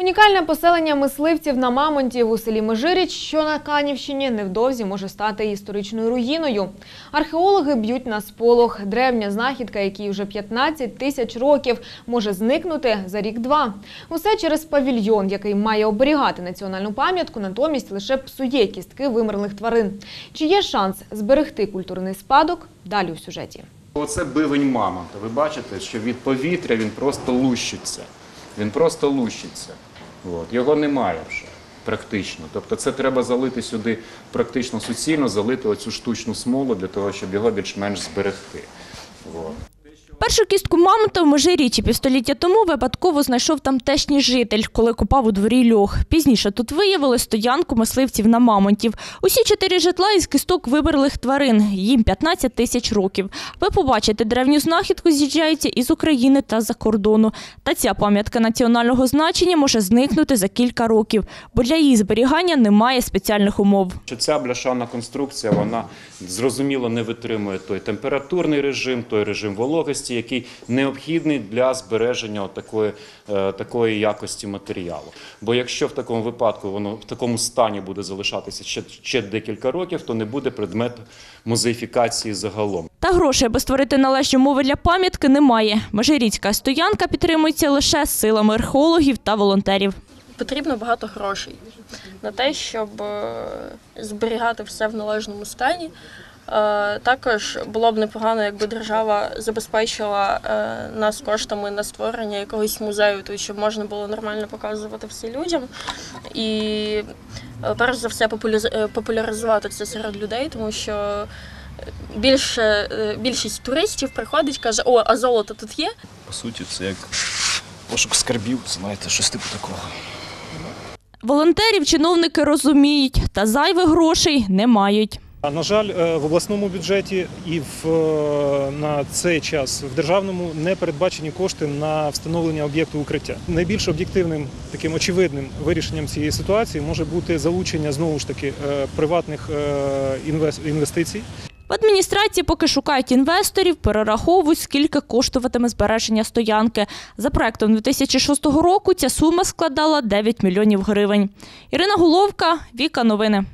Унікальне поселення мисливців на Мамонтів у селі Межиріч, що на Канівщині, невдовзі може стати історичною руїною. Археологи б'ють на сполох. Древня знахідка, якій вже 15 тисяч років, може зникнути за рік-два. Усе через павільйон, який має оберігати національну пам'ятку, натомість лише псує кістки вимерлих тварин. Чи є шанс зберегти культурний спадок? Далі у сюжеті. Оце бивень мамонта. Ви бачите, що від повітря він просто лущиться. Він просто лущиться. От. Його немає вже практично. Тобто це треба залити сюди практично суцільно, залити оцю штучну смолу для того, щоб його більш-менш зберегти. От. Першу кістку мамонта в Межирічі півстоліття тому випадково знайшов тамтешній житель, коли копав у дворі льох. Пізніше тут виявили стоянку мисливців на мамонтів. Усі чотири житла із кісток виберлих тварин. Їм 15 тисяч років. Ви побачите древню знахідку з'їжджаються із України та за кордону. Та ця пам'ятка національного значення може зникнути за кілька років, бо для її зберігання немає спеціальних умов. Ця бляшана конструкція, вона зрозуміло не витримує той температурний режим, той режим вологості, який необхідний для збереження такої, е, такої якості матеріалу. Бо якщо в такому випадку воно в такому стані буде залишатися ще, ще декілька років, то не буде предмету музеїфікації загалом. Та грошей, аби створити належні умови для пам'ятки, немає. Межиріцька стоянка підтримується лише силами археологів та волонтерів. потрібно багато грошей на те, щоб е, зберігати все в належному стані. Е, Також було б непогано, якби держава забезпечила е, нас коштами на створення якогось музею, тут щоб можна було нормально показувати все людям. І е, перш за все популяризувати це серед людей, тому що більше, е, більшість туристів приходить, каже, о, а золото тут є. По суті, це як пошук скарбів, знаєте, щось типу такого. Волонтерів чиновники розуміють, та зайвих грошей не мають. А, На жаль, е, в обласному бюджеті і в, е, на цей час в державному не передбачені кошти на встановлення об'єкту укриття. Найбільш об'єктивним таким очевидним вирішенням цієї ситуації може бути залучення знову ж таки е, приватних інвестицій. В адміністрації поки шукають інвесторів, перераховують, скільки коштуватиме збереження стоянки. За проектом 2006 року ця сума складала 9 мільйонів гривень. Ірина Головка, Віка Новини.